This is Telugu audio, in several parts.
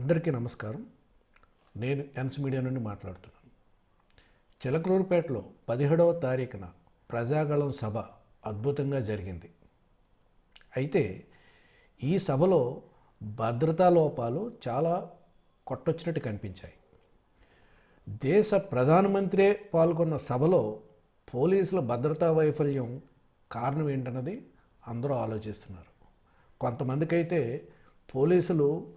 అందరికీ నమస్కారం. నేను ఎన్స్ మీడియా నుండి మాట్లాడుతున్నాను. చిలకలూరుపేటలో పదిహేడవ తారీఖున ప్రజాగళం సభ అద్భుతంగా జరిగింది. అయితే ఈ సభలో భద్రతా లోపాలు చాలా కొట్టొచ్చినట్టు కనిపించాయి. దేశ ప్రధానమంత్రే పాల్గొన్న సభలో పోలీసుల భద్రతా వైఫల్యం కారణం ఏంటన్నది అందరూ ఆలోచిస్తున్నారు. కొంతమందికైతే పోలీసులు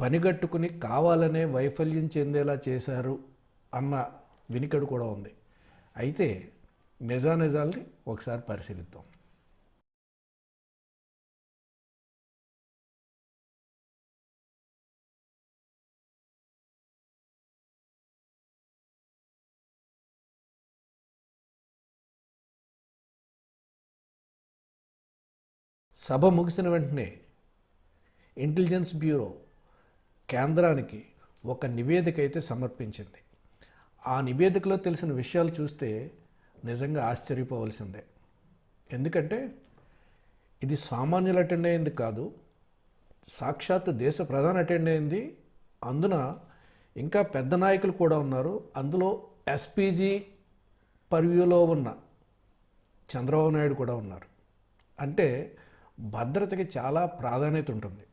పనిగట్టుకుని కావాలనే వైఫల్యం చెందేలా చేశారు అన్న వినికడు కూడా ఉంది. అయితే నిజానిజాల్ని ఒకసారి పరిశీలిద్దాం. సభ ముగిసిన వెంటనే ఇంటెలిజెన్స్ బ్యూరో కేంద్రానికి ఒక నివేదిక అయితే సమర్పించింది. ఆ నివేదికలో తెలిసిన విషయాలు చూస్తే నిజంగా ఆశ్చర్యపోవలసిందే. ఎందుకంటే ఇది సామాన్యులు అటెండ్ అయింది కాదు సాక్షాత్తు దేశ ప్రధాన అటెండ్ అయింది. అందున ఇంకా పెద్ద నాయకులు కూడా ఉన్నారు. అందులో ఎస్పీజీ పర్వ్యూలో ఉన్న చంద్రబాబు నాయుడు కూడా ఉన్నారు. అంటే భద్రతకి చాలా ప్రాధాన్యత ఉంటుంది.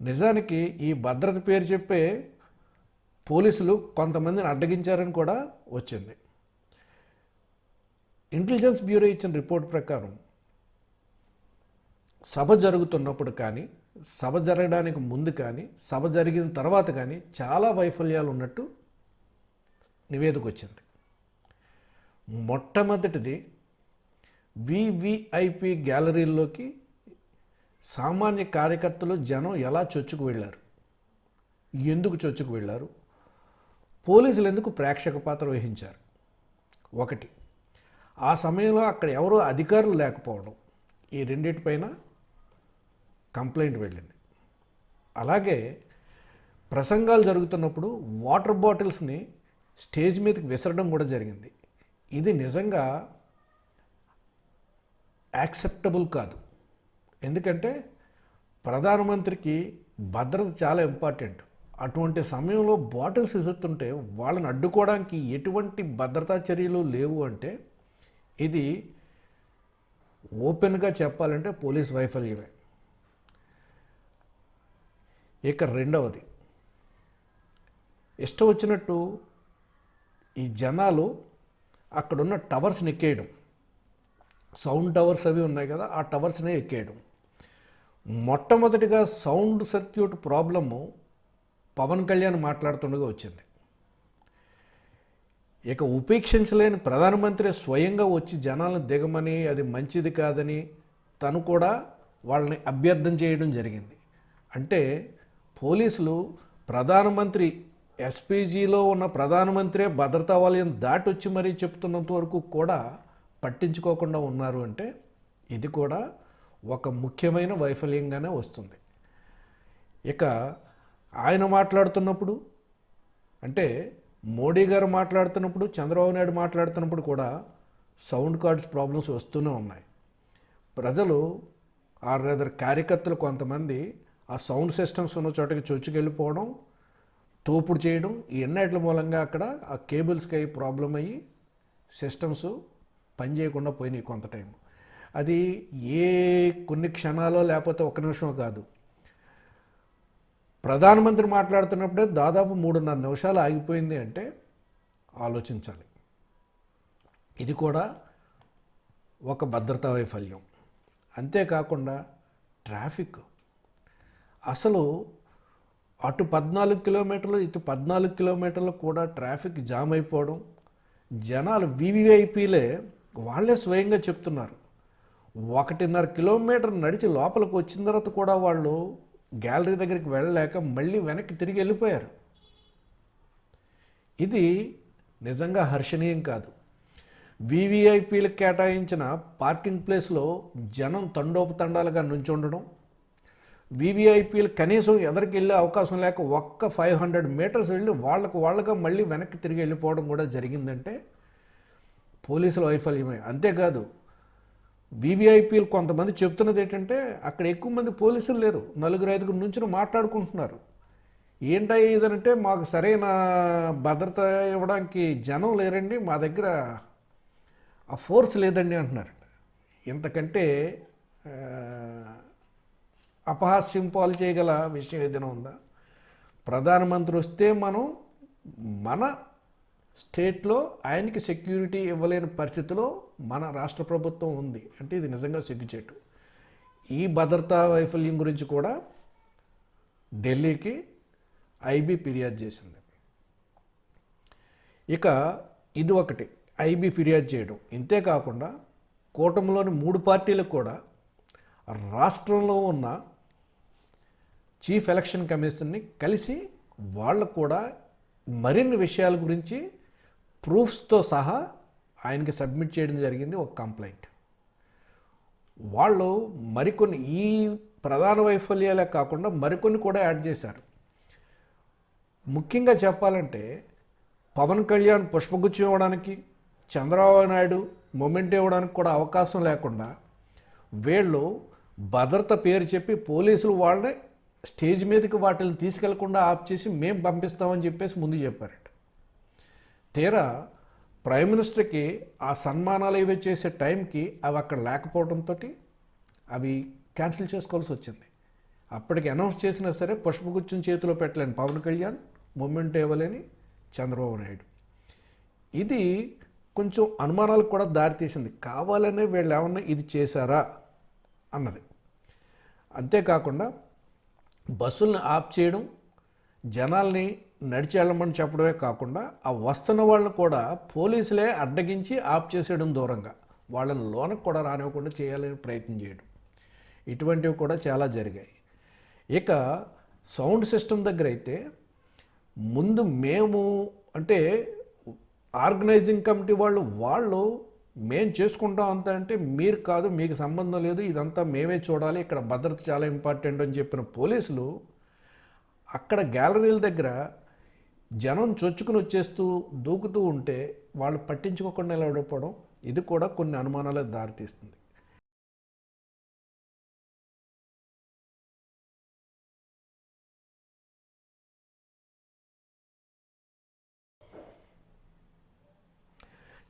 నిజానికి ఈ భద్రత పేరు చెప్పే పోలీసులు కొంతమందిని అడ్డగించారని కూడా వచ్చింది. ఇంటెలిజెన్స్ బ్యూరో ఇచ్చిన రిపోర్ట్ ప్రకారం సభ జరుగుతున్నప్పుడు కానీ సభ జరగడానికి ముందు కానీ సభ జరిగిన తర్వాత కానీ చాలా వైఫల్యాలు ఉన్నట్టు నివేదిక వచ్చింది. మొట్టమొదటిది వివిఐపి గ్యాలరీల్లోకి సామాన్య కార్యకర్తలు జనం ఎలా చొచ్చుకు వెళ్ళారు? ఎందుకు చొచ్చుకు వెళ్ళారు? పోలీసులు ఎందుకు ప్రేక్షక పాత్ర వహించారు? ఒకటి ఆ సమయంలో అక్కడ ఎవరో అధికారులు లేకపోవడం ఈ రెండింటిపైన కంప్లైంట్ వెళ్ళింది. అలాగే ప్రసంగాలు జరుగుతున్నప్పుడు వాటర్ బాటిల్స్ని స్టేజ్ మీదకి విసరడం కూడా జరిగింది. ఇది నిజంగా యాక్సెప్టబుల్ కాదు. ఎందుకంటే ప్రధానమంత్రికి భద్రత చాలా ఇంపార్టెంట్ అటువంటి సమయంలో బాటిల్స్ విసురుతుంటే వాళ్ళని అడ్డుకోవడానికి ఎటువంటి భద్రతా చర్యలు లేవు అంటే ఇది ఓపెన్గా చెప్పాలంటే పోలీస్ వైఫల్యమే. ఇక రెండవది ఇష్టం వచ్చినట్టు ఈ జనాలు అక్కడున్న టవర్స్ని ఎక్కేయడం సౌండ్ టవర్స్ అవి ఉన్నాయి కదా ఆ టవర్స్నే ఎక్కేయడం. మొట్టమొదటిగా sound circuit problem Pawan Kalyan మాట్లాడుతుండగా వచ్చింది. ఇక ఉపేక్షించలేని ప్రధానమంత్రి స్వయంగా వచ్చి జనాలను దిగమని అది మంచిది కాదని తను కూడా వాళ్ళని అభ్యర్థన చేయడం జరిగింది. అంటే పోలీసులు ప్రధానమంత్రి ఎస్పీజీలో ఉన్న ప్రధానమంత్రే భద్రతా వలయం దాటొచ్చి మరీ చెప్తున్నంత వరకు కూడా పట్టించుకోకుండా ఉన్నారు అంటే ఇది కూడా ఒక ముఖ్యమైన వైఫల్యంగానే వస్తుంది. ఇక ఆయన మాట్లాడుతున్నప్పుడు అంటే మోడీ గారు మాట్లాడుతున్నప్పుడు చంద్రబాబు నాయుడు మాట్లాడుతున్నప్పుడు కూడా సౌండ్ కార్డ్స్ ప్రాబ్లమ్స్ వస్తూనే ఉన్నాయి. ప్రజలు ఆరేదర్ కార్యకర్తలు కొంతమంది ఆ సౌండ్ సిస్టమ్స్ ఉన్న చోటకి చొచ్చుకెళ్ళిపోవడం తోపుడు చేయడం ఈ ఎన్నట్ల మూలంగా అక్కడ ఆ కేబుల్స్కి అయ్యి ప్రాబ్లం అయ్యి సిస్టమ్స్ పనిచేయకుండా పోయినాయి కొంత టైం అది ఏ కొన్ని క్షణాలో లేకపోతే ఒక నిమిషం కాదు. ప్రధానమంత్రి మాట్లాడుతున్నప్పుడే దాదాపు మూడున్నర నిమిషాలు ఆగిపోయింది అంటే ఆలోచించాలి. ఇది కూడా ఒక భద్రతా వైఫల్యం. అంతేకాకుండా ట్రాఫిక్. అసలు అటు పద్నాలుగు కిలోమీటర్లు ఇటు పద్నాలుగు కిలోమీటర్లు కూడా ట్రాఫిక్ జామ్ అయిపోవడం జనాలు వివిఐపీలే వాళ్ళే స్వయంగా చెప్తున్నారు. ఒకటిన్నర కిలోమీటర్ నడిచి లోపలికి వచ్చిన తర్వాత కూడా వాళ్ళు గ్యాలరీ దగ్గరికి వెళ్ళలేక మళ్ళీ వెనక్కి తిరిగి వెళ్ళిపోయారు. ఇది నిజంగా హర్షణీయం కాదు. వివిఐపీలకు కేటాయించిన పార్కింగ్ ప్లేస్లో జనం తండోపతండాలుగా నుంచుండడం వివిఐపీలు కనీసం ఎదరికి వెళ్ళే అవకాశం లేక ఒక్క ఫైవ్ హండ్రెడ్ మీటర్స్ వెళ్ళి వాళ్ళకు వాళ్ళగా మళ్ళీ వెనక్కి తిరిగి వెళ్ళిపోవడం కూడా జరిగిందంటే పోలీసుల వైఫల్యమే. అంతేకాదు వీవీఐపీలు కొంతమంది చెప్తున్నది ఏంటంటే అక్కడ ఎక్కువ మంది పోలీసులు లేరు. నలుగురు ఐదుగురు నుంచి మాట్లాడుకుంటున్నారు. ఏంటయ్య ఇదనంటే మాకు సరైన భద్రత ఇవ్వడానికి జనం లేరండి. మా దగ్గర ఆ ఫోర్స్ లేదండి అంటున్నారు. ఇంతకంటే అపహాస్యం పాలు చేయగల విషయం ఏదైనా ఉందా? ప్రధానమంత్రి వస్తే మనం మన స్టేట్లో ఆయనకి సెక్యూరిటీ ఇవ్వలేని పరిస్థితిలో మన రాష్ట్ర ప్రభుత్వం ఉంది. అంటే ఇది నిజంగా సిగ్గుచేటు. ఈ భద్రతా వైఫల్యం గురించి కూడా ఢిల్లీకి ఐబీ ఫిర్యాదు చేసింది. ఇక ఇది ఒకటి. ఐబీ ఫిర్యాదు చేయడం. ఇంతే కాకుండా కూటమిలోని మూడు పార్టీలకు కూడా రాష్ట్రంలో ఉన్న చీఫ్ ఎలక్షన్ కమిషన్ని కలిసి వాళ్ళకు కూడా మరిన్ని విషయాల గురించి ప్రూఫ్స్తో సహా ఆయనకి సబ్మిట్ చేయడం జరిగింది ఒక కంప్లైంట్. వాళ్ళు మరికొన్ని ఈ ప్రధాన వైఫల్యాలే కాకుండా మరికొన్ని కూడా యాడ్ చేశారు. ముఖ్యంగా చెప్పాలంటే పవన్ కళ్యాణ్ పుష్పగుచ్చం ఇవ్వడానికి చంద్రబాబు నాయుడు మొమెంట్ ఇవ్వడానికి కూడా అవకాశం లేకుండా వీళ్ళు భద్రత పేరు చెప్పి పోలీసులు వాళ్ళని స్టేజ్ మీదకి వాటిని తీసుకెళ్ళకుండా ఆఫ్ చేసి మేము పంపిస్తామని చెప్పేసి ముందు చెప్పారట. తీరా ప్రైమ్ మినిస్టర్కి ఆ సన్మానాలు ఇవి చేసే టైంకి అవి అక్కడ లేకపోవడంతో అవి క్యాన్సిల్ చేసుకోవాల్సి వచ్చింది. అప్పటికి అనౌన్స్ చేసినా సరే పుష్పగుచ్చం చేతిలో పెట్టలేని పవన్ కళ్యాణ్ మూమెంట్ ఇవ్వలేని చంద్రబాబు నాయుడు. ఇది కొంచెం అనుమానాలకు కూడా దారితీసింది కావాలనే వీళ్ళు ఏమన్నా ఇది చేశారా అన్నది. అంతేకాకుండా బస్సుల్ని ఆఫ్ చేయడం జనాల్ని నడిచి వెళ్ళమని చెప్పడమే కాకుండా ఆ వస్తున్న వాళ్ళని కూడా పోలీసులే అడ్డగించి ఆప్ చేసేయడం దూరంగా. వాళ్ళని లోనకు కూడా రానివ్వకుండా చేయాలని ప్రయత్నం చేయడం. ఇటువంటివి కూడా చాలా జరిగాయి. ఇక సౌండ్ సిస్టమ్ దగ్గర అయితే ముందు మేము అంటే ఆర్గనైజింగ్ కమిటీ వాళ్ళు వాళ్ళు మేము చేసుకుంటాం అంత అంటే మీరు కాదు మీకు సంబంధం లేదు ఇదంతా మేమే చూడాలి ఇక్కడ భద్రత చాలా ఇంపార్టెంట్ అని చెప్పిన పోలీసులు అక్కడ గ్యాలరీల దగ్గర జనం చొచ్చుకుని వచ్చేస్తూ దూకుతూ ఉంటే వాళ్ళు పట్టించుకోకుండా నిలబడిపోవడం ఇది కూడా కొన్ని అనుమానాలకు దారితీస్తుంది.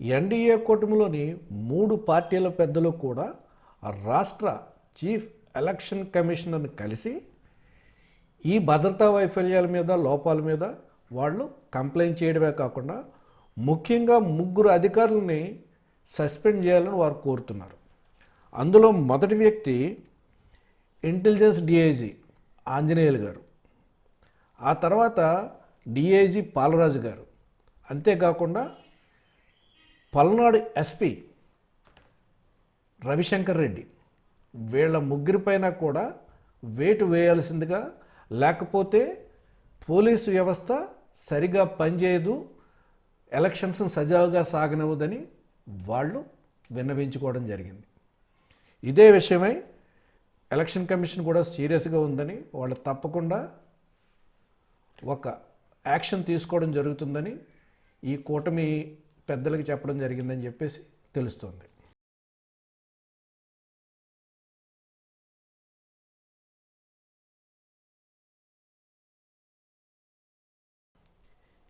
ఎన్డీఏ కూటమిలోని మూడు పార్టీల పెద్దలు కూడా రాష్ట్ర చీఫ్ ఎలక్షన్ కమిషనర్ని కలిసి ఈ భద్రతా వైఫల్యాల మీద లోపాల మీద వాళ్ళు కంప్లైంట్ చేయడమే కాకుండా ముఖ్యంగా ముగ్గురు అధికారులని సస్పెండ్ చేయాలని వారు కోరుతున్నారు. అందులో మొదటి వ్యక్తి ఇంటెలిజెన్స్ డిఐజీ ఆంజనేయులు గారు. ఆ తర్వాత డిఐజీ పాలరాజు గారు. అంతేకాకుండా పల్నాడు ఎస్పీ రవిశంకర్ రెడ్డి. వీళ్ళ ముగ్గురిపైన కూడా వేటు వేయాల్సిందిగా లేకపోతే పోలీసు వ్యవస్థ సరిగా పనిచేయదు ఎలక్షన్స్ సజావుగా సాగనవదని వాళ్ళు విన్నవించుకోవడం జరిగింది. ఇదే విషయమై ఎలక్షన్ కమిషన్ కూడా సీరియస్గా ఉందని వాళ్ళు తప్పకుండా ఒక యాక్షన్ తీసుకోవడం జరుగుతుందని ఈ కూటమి పెద్దలకి చెప్పడం జరిగిందని చెప్పేసి తెలుస్తోంది.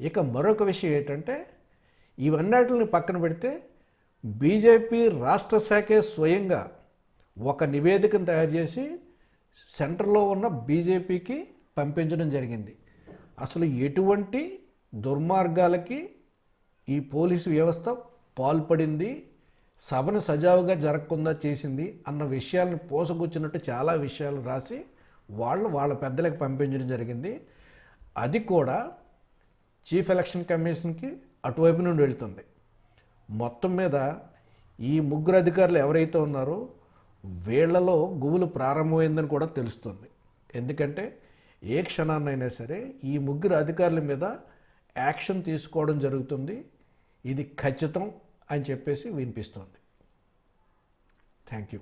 ఇక మరొక విషయం ఏంటంటే ఇవన్నిటిని పక్కన పెడితే బీజేపీ రాష్ట్ర శాఖే స్వయంగా ఒక నివేదికను తయారు చేసి సెంటర్లో ఉన్న బీజేపీకి పంపించడం జరిగింది. అసలు ఎటువంటి దుర్మార్గాలకి ఈ పోలీసు వ్యవస్థ పాల్పడింది సభను సజావుగా జరగకుండా చేసింది అన్న విషయాలను పోసగుచ్చినట్టు చాలా విషయాలు రాసి వాళ్ళు వాళ్ళ పెద్దలకు పంపించడం జరిగింది. అది కూడా చీఫ్ ఎలక్షన్ కమిషన్కి అటువైపు నుండి వెళ్తుంది. మొత్తం మీద ఈ ముగ్గురు అధికారులు ఎవరైతే ఉన్నారో వీళ్ళలో గుబులు ప్రారంభమైందని కూడా తెలుస్తుంది. ఎందుకంటే ఏ క్షణాన్నైనా సరే ఈ ముగ్గురు అధికారుల మీద యాక్షన్ తీసుకోవడం జరుగుతుంది. ఇది ఖచ్చితం అని చెప్పేసి వినిపిస్తుంది. Thank you.